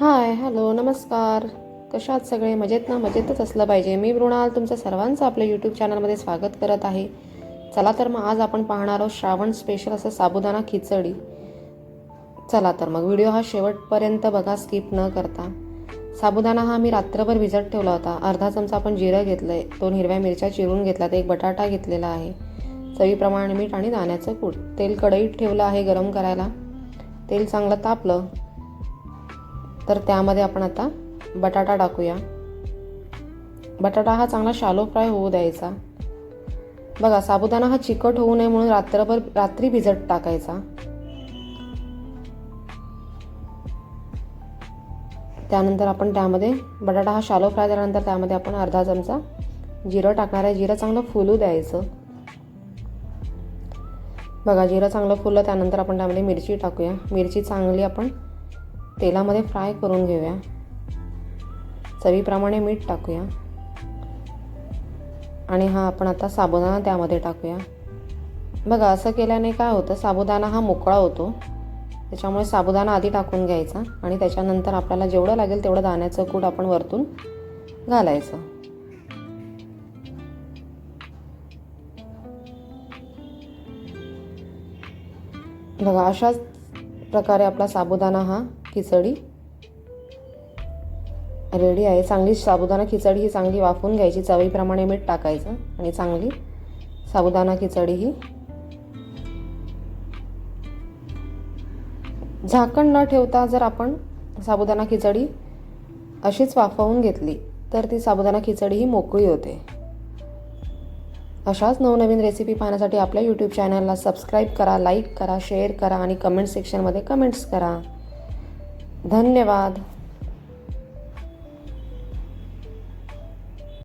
Hi hello नमस्कार. कशात सगळे? मजेत ना? मजेतच असलं पाहिजे. मी मृणाल तुमचं सर्वांचं आपल्या यूट्यूब चॅनलमध्ये स्वागत करत आहे. चला तर मग आज आपण पाहणार आहोत श्रावण स्पेशल असं साबुदाणा खिचडी. चला तर मग व्हिडिओ हा शेवटपर्यंत बघा स्किप न करता. साबुदाणा हा मी रात्रभर भिजत ठेवला होता. अर्धा चमचा आपण जिरं घेतलं आहे दोन हिरव्या मिरच्या चिरून घेतल्यात. एक बटाटा घेतलेला आहे. चवीप्रमाणे मीठ आणि दाण्याचं कूट. तेल कढईत ठेवलं आहे गरम करायला. तेल चांगलं तापलं. तर त्यामध्ये आपण आता बटाटा टाकूया. बटाटा हा चांगला शालो फ्राय होऊ द्यायचा. बघा साबुदाणा हा चिकट होऊ नये म्हणून रात्रभर रात्री भिजत टाकायचा. त्यानंतर आपण त्यामध्ये बटाटा हा शालो फ्राय झाल्यानंतर त्यामध्ये आपण अर्धा चमचा जिरं टाकणार आहे. जिरं चांगलं फुलू द्यायचं. बघा जिरं चांगलं फुललं त्यानंतर आपण त्यामध्ये मिरची टाकूया. मिरची चांगली आपण तेलामध्ये फ्राय करून घेऊया. चवीप्रमाणे मीठ टाकूया. आणि हा आपण आता साबुदाणा त्यामध्ये टाकूया. बघा असं केल्याने काय होतं साबुदाणा हा मोकळा होतो. त्याच्यामुळे साबुदाणा आधी टाकून घ्यायचा आणि त्याच्यानंतर आपल्याला जेवढं लागेल तेवढं दाण्याचं कूट आपण वरतून घालायचं. बघा अशाच प्रकारे आपला साबुदाणा हा खिचडी. रेडी आहे. चांगली साबुदाणा खिचडी ही चांगली वाफवून घ्यायची. चवीप्रमाणे मीठ टाकायचं आणि चांगली साबुदाणा खिचडी ही. झाकण न ठेवता जर आपण साबुदाणा खिचडी अशीच वाफवून घेतली तर ती साबुदाणा खिचडी ही मोकळी होते. अशाच नवनवीन रेसिपी पाहण्यासाठी आपल्या यूट्यूब चॅनलला सबस्क्राईब करा लाईक करा शेअर करा आणि कमेंट सेक्शनमध्ये कमेंट्स करा. धन्यवाद.